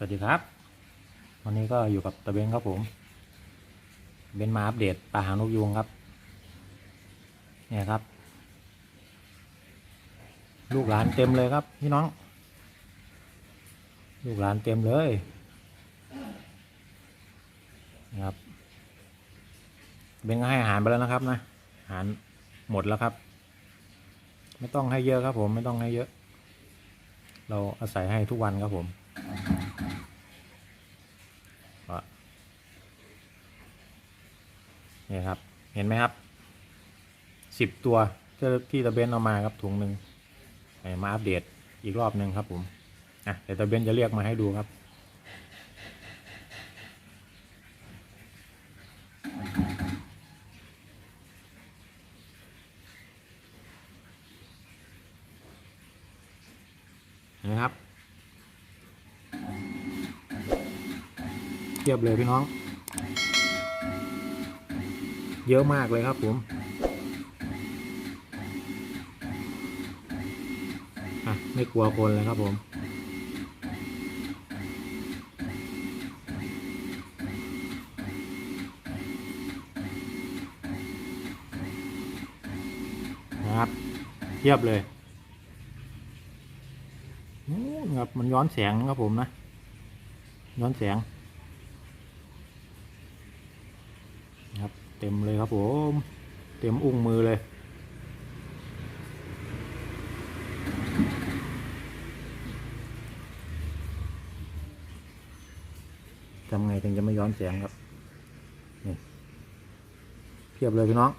สวัสดีครับ วันนี้ก็อยู่กับตะเบนครับผม เบนมาอัปเดตปลาหางนกยูงครับ เนี่ยครับ ลูกหลานเต็มเลยครับพี่น้อง ลูกหลานเต็มเลยนะครับ เบนก็ให้อาหารไปแล้วนะครับนะ อาหารหมดแล้วครับ ไม่ต้องให้เยอะครับผมไม่ต้องให้เยอะ เราอาศัยให้ทุกวันครับผม ก็เนี่ครับ เห็นไหมครับสิบตัวที่ตะเบนเอามาครับถุงหนึ่งมาอัปเดตอีกรอบหนึ่งครับผมอะเดี๋ยวตะเบนจะเรียกมาให้ดูครับเห็นไหมครับ เทียบเลยพี่น้อง เยอะมากเลยครับผมไม่กลัวคนเลยครับผมนะครับเทียบเลยโอ้ครับมันย้อนแสงครับผมนะ ย้อนแสง ครับ เต็มเลยครับผมเต็มอุ้งมือเลย ทำไงถึงจะไม่ย้อนแสงครับ นี่ เพียบเลยพี่น้อง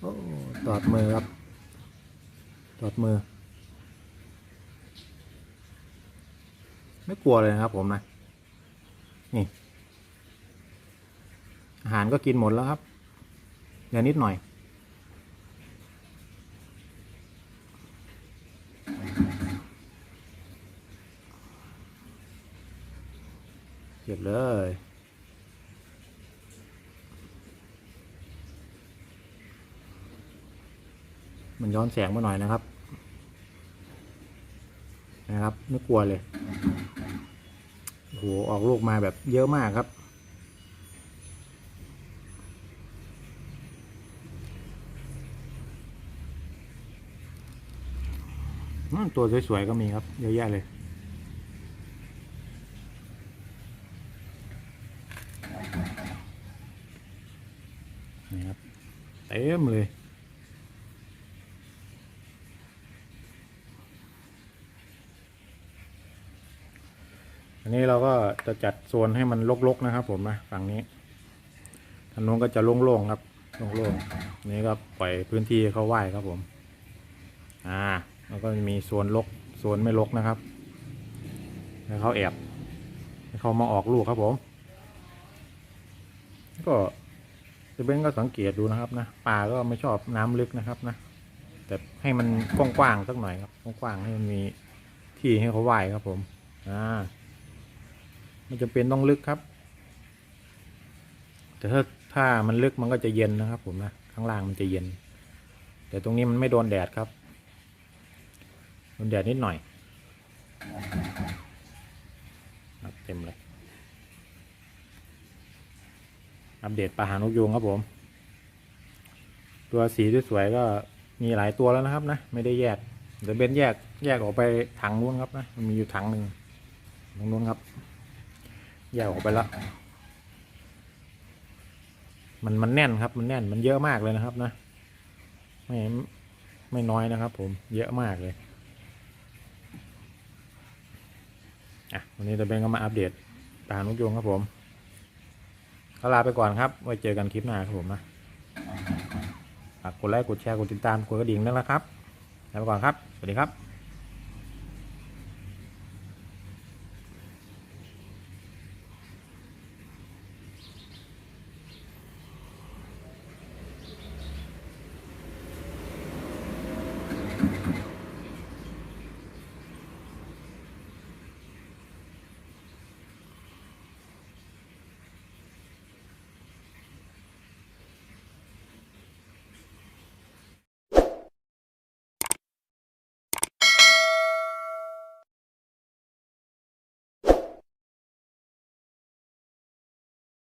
โอ้ตอดมือครับ ตอดมือ ไม่กลัวเลยนะครับผมนะ นี่ อาหารก็กินหมดแล้วครับเหลือนิดหน่อย เก็บเลยมันย้อนแสงมาหน่อยนะครับ นะครับไม่กลัวเลย โหออกลูกมาแบบเยอะมากครับ ตัวสวยๆก็มีครับ เยอะแยะเลยนี่ครับเต็มเลย อันนี้เราก็จะจัดโซนให้มันรกๆนะครับ ผมนะฝั่งนี้ทางนู้นก็จะโล่งๆครับโล่งๆนนี้ก็ปล่อยพื้นที่เขาไหว้ครับผม อ่า แล้วก็มีโซนรกโซนไม่รกนะครับให้เขาแอบให้เขามาออกลูกครับผม ก็จะเป็นก็สังเกตดูนะครับนะปลาก็ไม่ชอบน้ำลึกนะครับนะแต่ให้มันกว้างๆสักหน่อยครับกว้างๆให้มันมีที่ให้เขาไหว้ครับผม อ่า มันจะเป็นต้องลึกครับ แต่ถ้าถ้ามันลึกมันก็จะเย็นนะครับ ผมนะข้างล่างมันจะเย็น แต่ตรงนี้มันไม่โดนแดดครับโดนแดดนิดหน่อยเต็มเลยอัปเดตปลาหางนกยูงครับผม ตัวสีสวยๆก็มีหลายตัวแล้วนะครับ นะ ไม่ได้แยกเดี๋ยวเบนแยกแยกออกไปถังนู้นครับนะมันมีอยู่ถังหนึ่งตรงนู้นครับ แยกออกไปแล้วมันมันแน่นครับ มันแน่นมันเยอะมากเลยนะครับนะ ไม่ไม่น้อยนะครับ ผมเยอะมากเลยอะวันนี้ตะเบนก็มาอัปเดตปลานุกยงครับผมก็ลาไปก่อนครับ ไว้เจอกันคลิปหน้าครับผมนะฝากกดไลค์กดแชร์กดติดตามกดกระดิ่งด้วยนะครับลาไปก่อนครับ สวัสดีครับ